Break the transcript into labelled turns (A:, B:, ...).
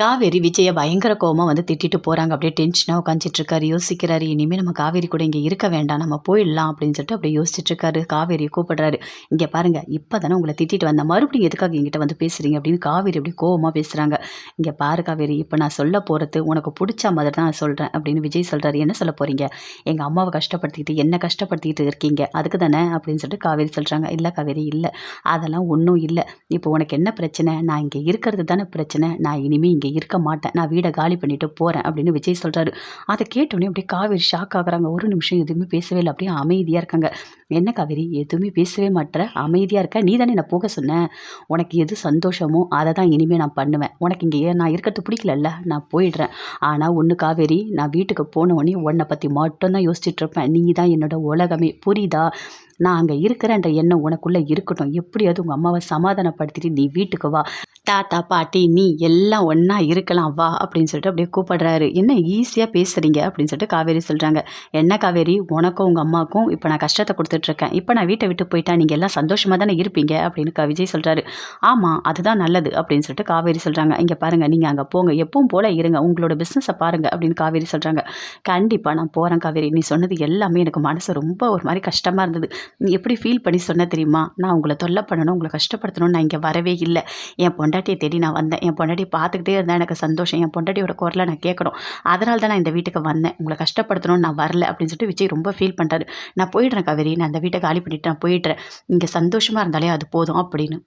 A: காவேரி விஜயை பயங்கர கோபமாக வந்து திட்டிட்டு போகிறாங்க அப்படியே டென்ஷனாக உட்காந்துட்டு இருக்காரு யோசிக்கிறாரு இனிமேல் நம்ம காவேரி கூட இங்கே இருக்க வேண்டாம் நம்ம போயிடலாம் அப்படின்னு சொல்லிட்டு அப்படியே யோசிச்சுட்டு இருக்காரு காவேரியை கூப்பிடுறாரு. இங்கே பாருங்கள் இப்போ தானே உங்களை திட்டிட்டு வந்தேன். மறுபடியும் எதுக்காக எங்கிட்ட வந்து பேசுகிறீங்க அப்படின்னு காவேரி அப்படி கோவமாக பேசுகிறாங்க இங்கே பாரு காவேரி இப்போ நான் சொல்ல போகிறது உனக்கு பிடிச்ச மாதிரி தான் நான் சொல்கிறேன் அப்படின்னு விஜய் சொல்கிறாரு என்ன சொல்ல போகிறீங்க எங்கள் அம்மாவை கஷ்டப்படுத்திக்கிட்டு என்ன கஷ்டப்படுத்திக்கிட்டு இருக்கீங்க. அதுக்கு தானே அப்படின்னு சொல்லிட்டு காவேரி சொல்கிறாங்க இல்லை காவேரி இல்லை. அதெல்லாம் ஒன்றும் இல்லை. இப்போ உனக்கு என்ன பிரச்சனை? நான் இங்கே இருக்கிறது தானே பிரச்சனை. நான் இனிமேல் இங்கே இருக்க மாட்டேன். நான் வீடை காலி பண்ணிட்டு போகிறேன் அப்படின்னு விஜய் சொல்கிறாரு அதை கேட்டோடனே அப்படியே காவேரி ஷாக் ஆகுறாங்க. ஒரு நிமிஷம் எதுவுமே பேசவே இல்லை. அப்படியே அமைதியாக இருக்காங்க. என்ன காவேரி? எதுவுமே பேசவே மாட்டேற. அமைதியாக இருக்க. நீ தானே நான் போக சொன்னேன் உனக்கு எது சந்தோஷமோ அதை தான் இனிமேல் நான் பண்ணுவேன். உனக்கு இங்கே நான் இருக்கிறது பிடிக்கலல்ல. நான் போயிடுறேன். ஆனால் ஒன்று காவேரி நான் வீட்டுக்கு போன உடனே உன்னை பற்றி மட்டும்தான் யோசிச்சுட்ருப்பேன் நீ தான் என்னோட உலகமே. புரியுதா? நான் அங்கே இருக்கிறேன்ற எண்ணம் உனக்குள்ளே இருக்கட்டும். எப்படியாவது உங்கள் அம்மாவை சமாதானப்படுத்திட்டு நீ வீட்டுக்கு வா. தாத்தா பாட்டி நீ எல்லாம் ஒன்றா இருக்கலாம் வா அப்படின்னு சொல்லிட்டு அப்படியே கூப்பிடுறாரு. என்ன ஈஸியாக பேசுகிறீங்க அப்படின்னு சொல்லிட்டு காவேரி சொல்கிறாங்க என்ன காவேரி? உனக்கும் உங்கள் அம்மாவுக்கும் இப்போ நான் கஷ்டத்தை கொடுத்துட்ருக்கேன். இப்போ நான் வீட்டை விட்டு போயிட்டா நீங்கள் எல்லாம் சந்தோஷமாக தானே இருப்பீங்க அப்படின்னு விஜய் சொல்கிறாரு ஆமாம் அதுதான் நல்லது அப்படின்னு சொல்லிட்டு காவேரி சொல்கிறாங்க இங்கே பாருங்கள் நீங்கள் அங்கே போங்க. எப்பவும் போல் இருங்க. உங்களோட பிஸ்னஸை பாருங்கள் அப்படின்னு காவேரி சொல்கிறாங்க கண்டிப்பாக நான் போகிறேன் காவேரி. நீ சொன்னது எல்லாமே எனக்கு மனசு ரொம்ப ஒரு மாதிரி கஷ்டமாக இருந்தது. எப்படி ஃபீல் பண்ணி சொன்ன தெரியுமா? நான் உங்களை தொல்லை பண்ணணும் உங்களை கஷ்டப்படுத்தணும்னு நான் இங்கே வரவே இல்லை. என் பொண்டாட்டியை தேடி நான் வந்தேன். என் பொண்டாட்டியை பார்த்துக்கிட்டே இருந்தால் எனக்கு சந்தோஷம். என் பொண்டாட்டியோட குரலை நான் கேட்கணும். அதனால தான் நான் இந்த வீட்டுக்கு வந்தேன். உங்களை கஷ்டப்படுத்தணும்னு நான் வரல அப்படின்னு சொல்லிட்டு விஜய் ரொம்ப ஃபீல் பண்ணுறாரு நான் போயிடுறேன் காவேரி. நான் அந்த வீட்டை காலி பண்ணிவிட்டு நான் போயிடுறேன். இங்கே சந்தோஷமாக இருந்தாலே அது போதும் அப்படின்னு.